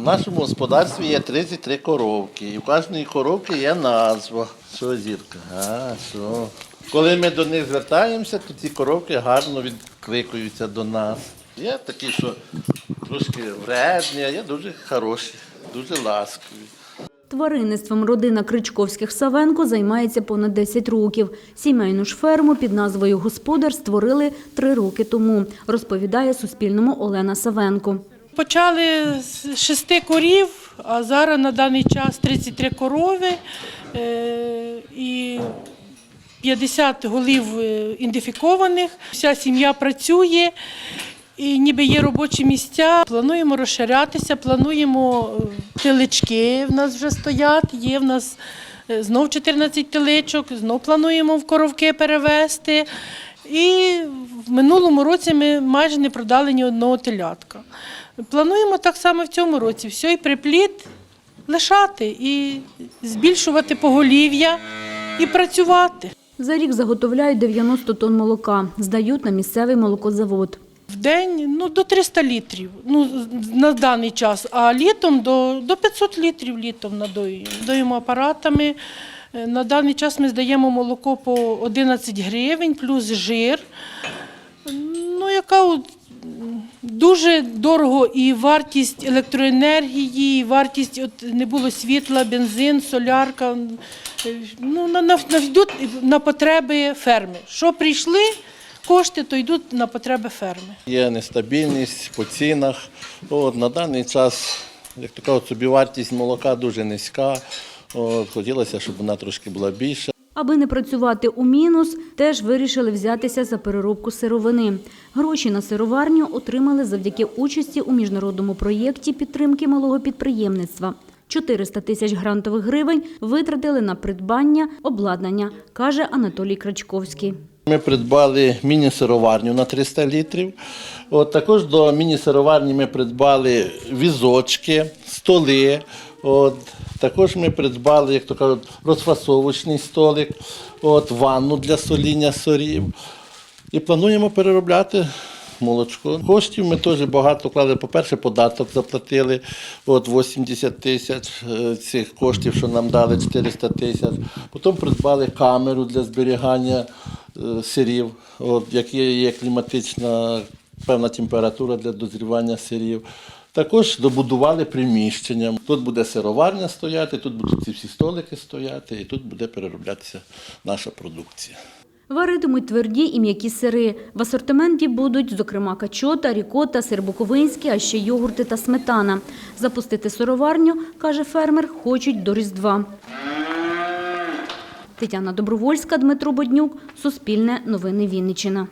В нашому господарстві є 33 коровки, і в кожної коровки є назва. Що зірка? А, що? Коли ми до них звертаємося, то ці коровки гарно відкликуються до нас. Є такі, що трошки вредні, а є дуже хороші, дуже ласкові. Тваринництвом родина Кричковських Савенко займається понад 10 років. Сімейну ж ферму під назвою Господар створили три роки тому, розповідає Суспільному Олена Савенко. Почали з шести корів, а зараз на даний час 33 корови е, і 50 голів е, ідентифікованих. Вся сім'я працює. І ніби є робочі місця. Плануємо розширятися, плануємо е, телечки. В нас вже стоять. Є в нас знов 14 телечок, знов плануємо в коровки перевезти. І в минулому році ми майже не продали ні одного телятка. Плануємо так само в цьому році. Все і припліт лишати і збільшувати поголів'я і працювати. За рік заготовляють 90 тонн молока, здають на місцевий молокозавод. В день ну, до 300 літрів ну, на даний час, а літом до, до 500 літрів літом надоюємо. Доїмо апаратами. Е, На даний час ми здаємо молоко по 11 гривень плюс жир. Ну, яка дуже дорого і вартість електроенергії, і вартість от, не було світла, бензин, солярка. Ну, на, йдуть на потреби ферми. Що прийшли, кошти, то йдуть на потреби ферми. Є нестабільність по цінах. От, на даний час, як кажуть, собівартість молока дуже низька. От, хотілося, щоб вона трошки була більша. Аби не працювати у мінус, теж вирішили взятися за переробку сировини. Гроші на сироварню отримали завдяки участі у міжнародному проєкті підтримки малого підприємництва. 400 тисяч грантових гривень витратили на придбання обладнання, каже Анатолій Крачковський. Ми придбали міні-сироварню на 300 літрів. От, також до міні-сироварні ми придбали візочки, столи. От, також ми придбали, як то кажуть, розфасовочний столик, от, ванну для соління сорів. І плануємо переробляти молочко. Коштів ми теж багато вклали. По-перше, податок заплатили от 80 тисяч е, цих коштів, що нам дали 400 тисяч. Потім придбали камеру для зберігання е, сирів, от, як є, є кліматична певна температура для дозрівання сирів. Також добудували приміщення. Тут буде сироварня стояти, тут будуть ці всі столики стояти, і тут буде перероблятися наша продукція. Варитимуть тверді і м'які сири. В асортименті будуть, зокрема, качота, рікота, сир буковинський, а ще йогурти та сметана. Запустити сироварню, каже фермер, хочуть до Різдва. Тетяна Добровольська, Дмитро Боднюк, Суспільне новини Вінниччина.